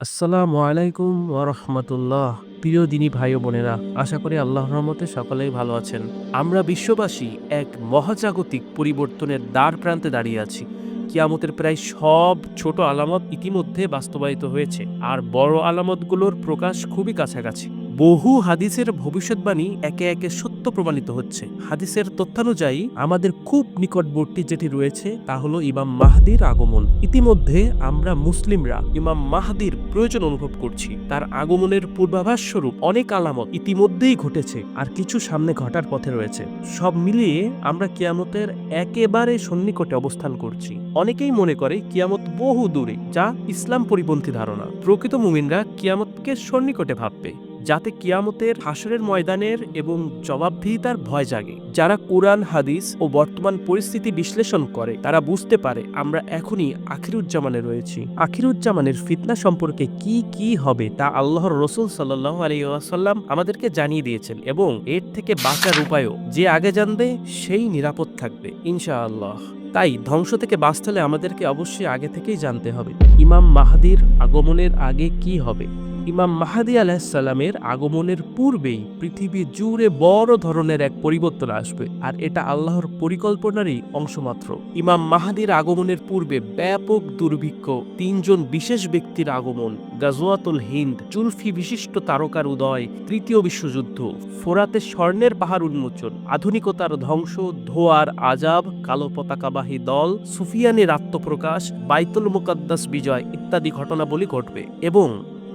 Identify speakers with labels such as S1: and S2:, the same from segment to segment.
S1: আসসালামু আলাইকুম ওরহমতুল্লাহ প্রিয় দিনী ভাই বোনেরা, আশা করি আল্লাহ রহমতে সকলেই ভালো আছেন। আমরা বিশ্ববাসী এক মহাজাগতিক পরিবর্তনের দ্বার প্রান্তে দাঁড়িয়ে আছি। কিয়ামতের প্রায় সব ছোট আলামত ইতিমধ্যে বাস্তবায়িত হয়েছে। আর বড় আলামতগুলোর প্রকাশ খুবই কাছাকাছি। বহু হাদিসের ভবিষ্যৎবাণী একে একে সত্য প্রমাণিত হচ্ছে। হাদিসের তথ্যানুযায়ী, আমাদের খুব নিকটবর্তী যেটি রয়েছে তা হলো ইমাম মাহাদির আগমন। ইতিমধ্যে আমরা মুসলিমরা ইমাম মাহাদির প্রয়োজন অনুভব করছি। তার আগমনের পূর্বাভাস স্বরূপ অনেক আলামত ইতিমধ্যেই ঘটেছে আর কিছু সামনে ঘটার পথে রয়েছে। সব মিলিয়ে আমরা কিয়ামতের একেবারে সন্নিকটে অবস্থান করছি। অনেকেই মনে করে কিয়ামত বহু দূরে যা ইসলাম পরিপন্থী ধারণা। প্রকৃত মুমিনরা কিয়ামতকে সন্নিকটে ভাববে। যাতে কিয়ামতের হাসরের ময়দানের এবং জবাবদিহিতার ভয় জাগে। যারা কোরআন, হাদিস ও বর্তমান পরিস্থিতি বিশ্লেষণ করে, তারা বুঝতে পারে আমরা এখনই আখিরুজ্জামানে রয়েছি। আখিরুজ্জামানের ফিতনা সম্পর্কে কি কি হবে তা আল্লাহর রসুল সাল্লাহ আলিয়াসাল্লাম আমাদেরকে জানিয়ে দিয়েছেন এবং এর থেকে বাঁচার উপায়ও। যে আগে জানবে, সেই নিরাপদ থাকবে, ইনশাআল্লাহ। তাই ধ্বংস থেকে বাঁচতে হলে আমাদেরকে অবশ্যই আগে থেকেই জানতে হবে। ইমাম মাহাদির আগমনের আগে কি হবে? ইমাম মাহাদি আলাহিসাল্লামের আগমনের পূর্বেই পৃথিবী জুড়ে বড় ধরনের এক পরিবর্তন আসবে, আর এটা আল্লাহর পরিকল্পনারই অংশমাত্র। ইমাম মাহাদির আগমনের পূর্বে ব্যাপক দুর্ভিক্ষ, তিনজন বিশেষ ব্যক্তির আগমন, গাজওয়াতুল হিন্দ চুলফি বিশিষ্ট তারকার উদয়, তৃতীয় বিশ্বযুদ্ধ, ফোরাতে স্বর্ণের পাহাড় উন্মোচন, আধুনিকতার ধ্বংস, ধোয়ার আজাব, কালো পতাকাবাহী দল, সুফিয়ানের আত্মপ্রকাশ, বাইতুল মুকাদ্দাস বিজয় ইত্যাদি ঘটনাবলী ঘটবে এবং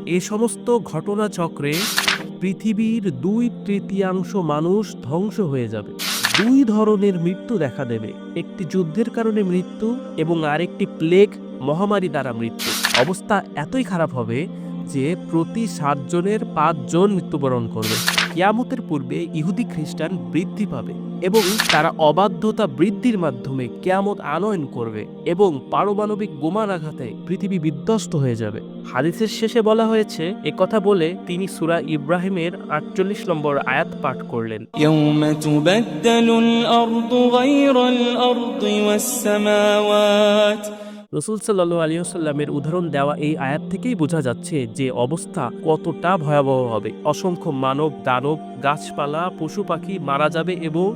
S1: এ সমস্ত ঘটনাচক্রে পৃথিবীর দুই তৃতীয়াংশ মানুষ ধ্বংস হয়ে যাবে। দুই ধরনের মৃত্যু দেখা দেবে। একটি যুদ্ধের কারণে মৃত্যু এবং আরেকটি প্লেগ মহামারী দ্বারা মৃত্যু। অবস্থা এতই খারাপ হবে যে প্রতি সাতজনের পাঁচজন মৃত্যুবরণ করবে। কিয়ামতের পূর্বে ইহুদি খ্রিস্টান বৃদ্ধি পাবে এবং তারা অবাধ্যতা বৃদ্ধির মাধ্যমে কেয়ামত আনয়ন করবে এবং পারমাণবিক বোমার আঘাতে পৃথিবী বিধ্বস্ত হয়ে যাবে হাদিসের শেষে বলা হয়েছে এ কথা বলে তিনি সুরা ইব্রাহিমের আটচল্লিশ নম্বর আয়াত পাঠ করলেন
S2: يوم
S1: রসুল সাল্লু আলিয়াল্লামের উদাহরণ দেওয়া এই আয়াত থেকেই বোঝা যাচ্ছে যে অবস্থা কতটা ভয়াবহ হবে। অসংখ্য মানব, দানব, গাছপালা, পশু পাখি মারা যাবে এবং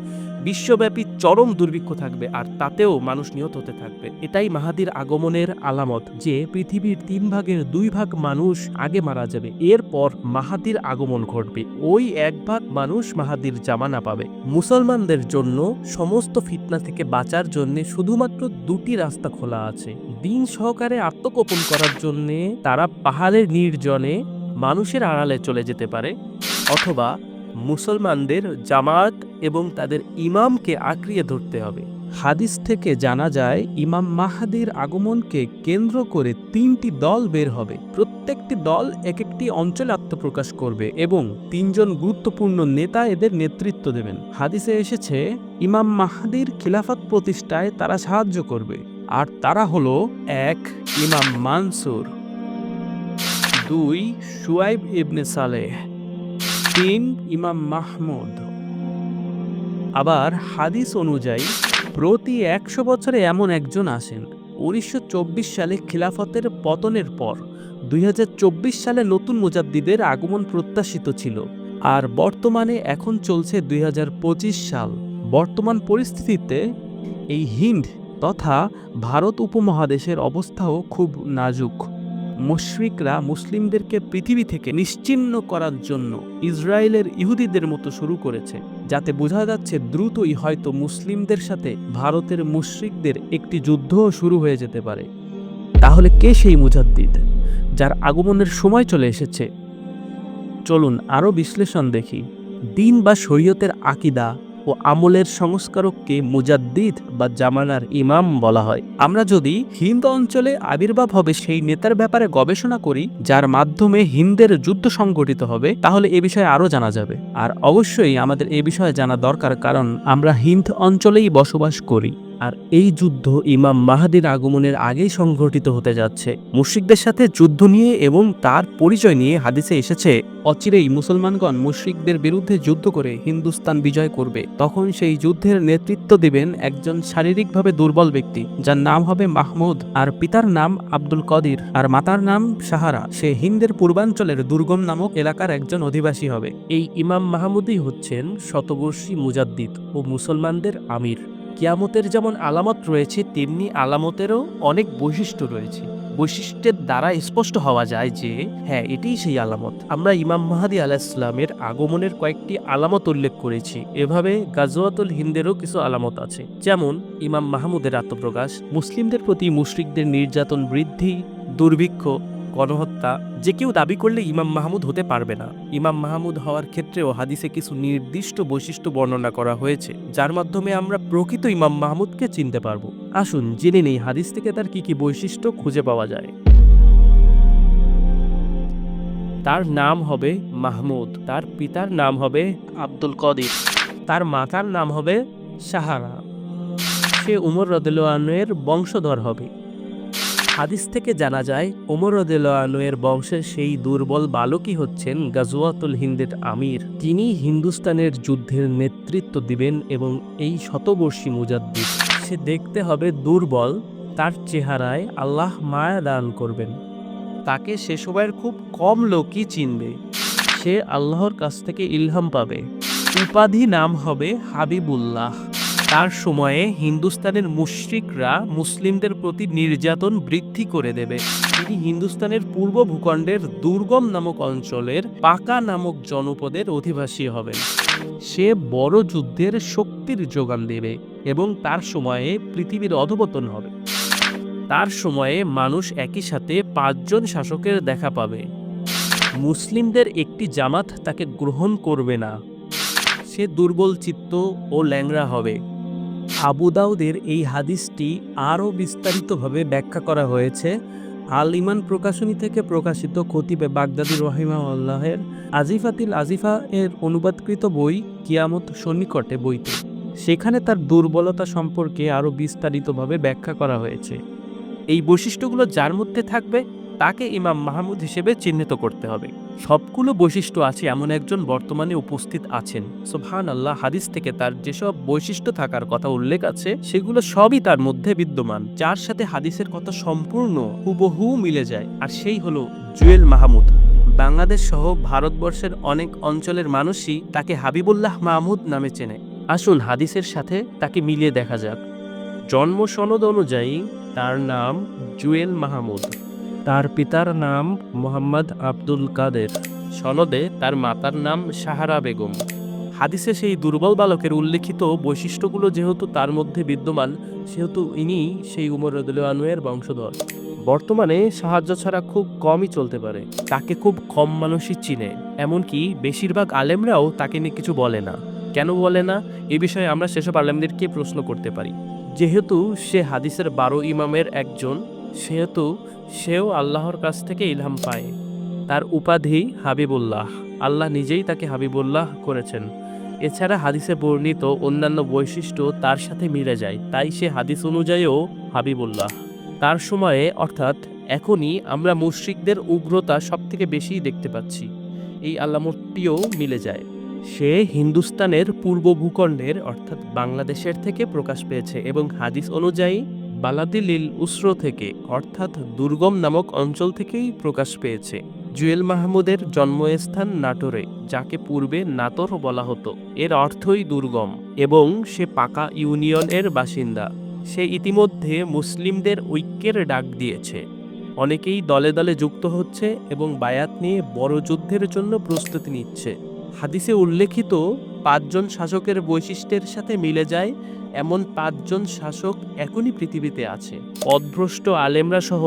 S1: বিশ্বব্যাপী চরম দুর্ভিক্ষ থাকবে আর তাতেও মানুষ নিহত হতে থাকবে। এটাই মাহাদির আগমনের আলামত যে পৃথিবীর তিন ভাগের দুই ভাগ মানুষ আগে মারা যাবে। এরপর মাহাদির আগমন ঘটবে। ওই এক ভাগ মানুষ মাহাদির জামানা পাবে। মুসলমানদের জন্য সমস্ত ফিতনা থেকে বাঁচার জন্য শুধুমাত্র দুটি রাস্তা খোলা আছে। দিন সহকারে আত্মগোপন করার জন্য তারা পাহাড়ের নির্জনে মানুষের আড়ালে চলে যেতে পারে। অথবা মুসলমানদের জামাত এবং তাদের ইমামকে আঁকড়িয়ে ধরতে হবে। হাদিস থেকে জানা যায়, ইমাম মাহাদির আগমনকে কেন্দ্র করে তিনটি দল বের হবে। প্রত্যেকটি দল এক একটি অঞ্চলে আত্মপ্রকাশ করবে এবং তিনজন গুরুত্বপূর্ণ নেতা এদের নেতৃত্ব দেবেন। হাদিসে এসেছে, ইমাম মাহাদির খিলাফত প্রতিষ্ঠায় তারা সাহায্য করবে। আর তারা হলো, এক, ইমাম মানসুর। দুই সুয়াইব ইবনে সালেহ। তিন, ইমাম মাহমুদ। আবার হাদিস অনুযায়ী, প্রতি একশো বছরে এমন একজন আসেন। উনিশশো চব্বিশ সালে খিলাফতের পতনের পর, দুই হাজার চব্বিশ সালে নতুন মুজাদ্দিদের আগমন প্রত্যাশিত ছিল। আর বর্তমানে এখন চলছে দুই হাজার পঁচিশ সাল। বর্তমান পরিস্থিতিতে এই হিন্দ তথা ভারত উপমহাদেশের অবস্থাও খুব নাজুক। মুশরিকরা মুসলিমদেরকে পৃথিবী থেকে নিশ্চিহ্ন করার জন্য ইসরায়েলের ইহুদিদের মতো শুরু করেছে, যাতে বোঝা যাচ্ছে দ্রুতই হয়তো মুসলিমদের সাথে ভারতের মুশরিকদের একটি যুদ্ধও শুরু হয়ে যেতে পারে। তাহলে কে সেই মুজাদ্দিদ, যার আগমনের সময় চলে এসেছে? চলুন আরও বিশ্লেষণ দেখি। দিন বা শরীয়তের আকিদা ও আমলের সংস্কারককে মুজাদ্দিদ বা জামানার ইমাম বলা হয়। আমরা যদি হিন্দ অঞ্চলে আবির্ভাব হবে সেই নেতার ব্যাপারে গবেষণা করি, যার মাধ্যমে হিন্দের যুদ্ধ সংগঠিত হবে, তাহলে এ বিষয়ে আরও জানা যাবে। আর অবশ্যই আমাদের এ বিষয়ে জানা দরকার, কারণ আমরা হিন্দ অঞ্চলেই বসবাস করি। আর এই যুদ্ধ ইমাম মাহাদির আগমনের আগেই সংঘটিত হতে যাচ্ছে। মুশরিকদের সাথে যুদ্ধ নিয়ে এবং তার পরিচয় নিয়ে হাদিসে এসেছে
S3: অচিরেই মুসলমানগণ মুশরিকদের বিরুদ্ধে যুদ্ধ করে হিন্দুস্তান বিজয় করবে। তখন সেই যুদ্ধের নেতৃত্ব দিবেন একজন শারীরিকভাবে দুর্বল ব্যক্তি যার নাম হবে মাহমুদ আর পিতার নাম আব্দুল কদির আর মাতার নাম সাহারা। সে হিন্দের পূর্বাঞ্চলের দুর্গম নামক এলাকার একজন অধিবাসী হবে।
S1: এই ইমাম মাহমুদই হচ্ছেন শতবর্ষী মুজাদ্দিদ ও মুসলমানদের আমির। কিয়ামতের যেমন আলামত রয়েছে, তেমনি আলামতেরও অনেক বৈশিষ্ট্য রয়েছে। বৈশিষ্ট্যের দ্বারা স্পষ্ট হওয়া যায় যে হ্যাঁ এটিই সেই আলামত। আমরা ইমাম মাহাদি আলাহ ইসলামের আগমনের কয়েকটি আলামত উল্লেখ করেছি। এভাবে গাজওয়াতুল হিন্দেরও কিছু আলামত আছে। যেমন, ইমাম মাহমুদের আত্মপ্রকাশ, মুসলিমদের প্রতি মুশরিকদের নির্যাতন বৃদ্ধি, দুর্ভিক্ষ গণহত্যা যে কেউ দাবি করলে ইমাম মাহমুদ হতে পারবে না। ইমাম মাহমুদ হওয়ার ক্ষেত্রেও হাদিসে কিছু নির্দিষ্ট বৈশিষ্ট্য বর্ণনা করা হয়েছে, যার মাধ্যমে আমরা প্রকৃত ইমাম মাহমুদকে চিনতে পারব। আসুন, জেনে নেই হাদিস থেকে তার কি কি বৈশিষ্ট্য খুঁজে পাওয়া যায়। তার নাম হবে মাহমুদ, তার পিতার নাম হবে আব্দুল কদির, তার মাতার নাম হবে সাহারা সে উমর রদেলোয়ানের বংশধর হবে। হাদিস থেকে জানা যায় ওমর রদেলোয়ানের বংশের সেই দুর্বল বালকই হচ্ছেন গাজওয়াতুল হিন্দের আমির। তিনি হিন্দুস্তানের যুদ্ধের নেতৃত্ব দিবেন এবং এই শতবর্ষী মুজাদ্দিদ। সে দেখতে হবে দুর্বল, তার চেহারায় আল্লাহ মায়া দান করবেন। তাকে সে সময়ের খুব কম লোকই চিনবে। সে আল্লাহর কাছ থেকে ইলহাম পাবে। উপাধি নাম হবে হাবিবুল্লাহ। তার সময়ে হিন্দুস্তানের মুশরিকরা মুসলিমদের প্রতি নির্যাতন বৃদ্ধি করে দেবে। তিনি হিন্দুস্তানের পূর্ব ভূখণ্ডের দুর্গম নামক অঞ্চলের পাকা নামক জনপদের অধিবাসী হবেন। সে বড় যুদ্ধের শক্তির যোগান দেবে এবং তার সময়ে পৃথিবীর অধপতন হবে। তার সময়ে মানুষ একই সাথে পাঁচজন শাসকের দেখা পাবে। মুসলিমদের একটি জামাত তাকে গ্রহণ করবে না। সে দুর্বল চিত্ত ও ল্যাংড়া হবে। আবু দাউদের এই হাদিসটি আরও বিস্তারিতভাবে ব্যাখ্যা করা হয়েছে। আল ইমান প্রকাশনী থেকে প্রকাশিত খতিবে বাগদাদি রহিমা আল্লাহের আজিফাতিল আজিফা এর অনুবাদকৃত বই কিয়ামত সন্নিকটে বইতে সেখানে তার দুর্বলতা সম্পর্কে আরও বিস্তারিতভাবে ব্যাখ্যা করা হয়েছে। এই বৈশিষ্ট্যগুলো যার মধ্যে থাকবে, তাকে ইমাম মাহমুদ হিসেবে চিহ্নিত করতে হবে। সবগুলো বৈশিষ্ট্য আছে, এমন একজন বর্তমানে উপস্থিত আছেন। সোভান আল্লাহ হাদিস থেকে তার যেসব বৈশিষ্ট্য থাকার কথা উল্লেখ আছে, সেগুলো সবই তার মধ্যে বিদ্যমান, যার সাথে হাদিসের কথা সম্পূর্ণ হুবহু মিলে যায়। আর সেই হলো জুয়েল মাহমুদ। বাংলাদেশ সহ ভারতবর্ষের অনেক অঞ্চলের মানুষই তাকে হাবিবুল্লাহ মাহমুদ নামে চেনে। আসুন হাদিসের সাথে তাকে মিলিয়ে দেখা যাক। জন্ম সনদ অনুযায়ী তার নাম জুয়েল মাহমুদ। তার পিতার নাম মোহাম্মদ আব্দুল কাদের। সনদে তার মাতার নাম সাহারা বেগম। হাদিসে সেই দুর্বল বালকের উল্লেখিত বৈশিষ্ট্যগুলো যেহেতু তার মধ্যে বিদ্যমান, সেহেতু ইনি সেই উমর রদুল্লাহের বংশধর। বর্তমানে সাহায্য ছাড়া খুব কমই চলতে পারে। তাকে খুব কম মানুষই চিনে, এমনকি বেশিরভাগ আলেমরাও তাকে নিয়ে কিছু বলে না। কেন বলে না? এ বিষয়ে আমরা সেসব আলেমদেরকে প্রশ্ন করতে পারি। যেহেতু সে হাদিসের বারো ইমামের একজন, সেহেতু সেও আল্লাহর কাছ থেকে ইলহাম পায়। তার উপাধি হাবিবুল্লাহ। আল্লাহ নিজেই তাকে হাবিবুল্লাহ করেছেন। এছাড়া হাদিসে বর্ণিত অন্যান্য বৈশিষ্ট্য তার সাথে মিলে যায়, তাই সে হাদিস অনুযায়ীও হাবিবুল্লাহ। তার সময়ে, অর্থাৎ এখনই, আমরা মুশরিকদের উগ্রতা সবথেকে বেশি দেখতে পাচ্ছি। এই আলামতটিও মিলে যায়। সে হিন্দুস্তানের পূর্ব ভূখণ্ডের, অর্থাৎ বাংলাদেশের থেকে প্রকাশ পেয়েছে এবং হাদিস অনুযায়ী বালাদিলিল উসর থেকে, অর্থাৎ দুর্গম নামক অঞ্চল থেকেই প্রকাশ পেয়েছে। জুয়েল মাহমুদের জন্মস্থান নাটোরে, যাকে পূর্বে নাতর বলা হতো। এর অর্থই দুর্গম এবং সে পাকা ইউনিয়নের বাসিন্দা। সে ইতিমধ্যে মুসলিমদের ঐক্যের ডাক দিয়েছে। অনেকেই দলে দলে যুক্ত হচ্ছে এবং বায়াত নিয়ে বড় যুদ্ধের জন্য প্রস্তুতি নিচ্ছে। হাদিসে উল্লেখিত পাঁচজন শাসকের বৈশিষ্ট্যের সাথে মিলে যায় এমন পাঁচজন শাসক এখনই পৃথিবীতে আছে। পদভ্রষ্ট আলেমরা সহ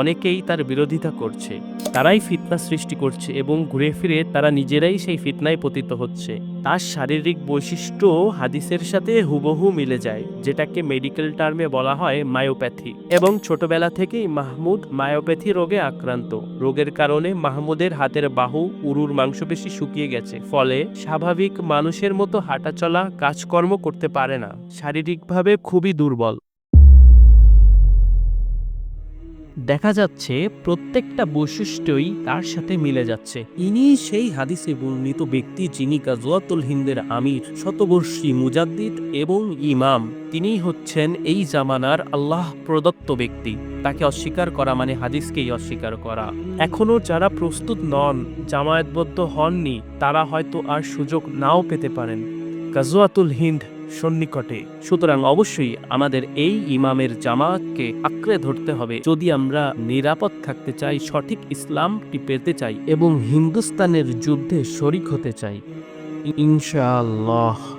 S1: অনেকেই তার বিরোধিতা করছে। তারাই ফিতনা সৃষ্টি করছে এবং ঘুরে ফিরে তারা নিজেরাই সেই ফিতনায় পতিত হচ্ছে। তার শারীরিক বৈশিষ্ট্য হাদিসের সাথে হুবহু মিলে যায়, যেটাকে মেডিকেল টার্মে বলা হয় মায়োপ্যাথি এবং ছোটবেলা থেকেই মাহমুদ মায়োপ্যাথি রোগে আক্রান্ত। রোগের কারণে মাহমুদের হাতের বাহু, উরুর মাংসপেশি শুকিয়ে গেছে। ফলে স্বাভাবিক মানুষের মতো হাঁটাচলা, কাজকর্ম করতে পারে না। শারীরিকভাবে খুবই দুর্বল।
S3: দেখা যাচ্ছে প্রত্যেকটা বৈশিষ্ট্যই তার সাথে মিলে যাচ্ছে।
S1: ইনি সেই হাদিসে বর্ণিত ব্যক্তি যিনি গাজওয়াতুল হিন্দের আমির, শতবর্ষী মুজাদ্দিদ এবং ইমাম। তিনি হচ্ছেন এই জামানার আল্লাহ প্রদত্ত ব্যক্তি। তাকে অস্বীকার করা মানে হাদিসকেই অস্বীকার করা। এখনও যারা প্রস্তুত নন, জামায়াতবদ্ধ হননি, তারা হয়তো আর সুযোগ নাও পেতে পারেন। গাজওয়াতুল হিন্দ সন্নিকটে। সুতরাং অবশ্যই আমাদের এই ইমামের জামাতকে আঁকড়ে ধরতে হবে। যদি আমরা নিরাপদ থাকতে চাই, সঠিক ইসলামটি পেতে চাই এবং হিন্দুস্তানের যুদ্ধে শরিক হতে চাই, ইনশাআল্লাহ।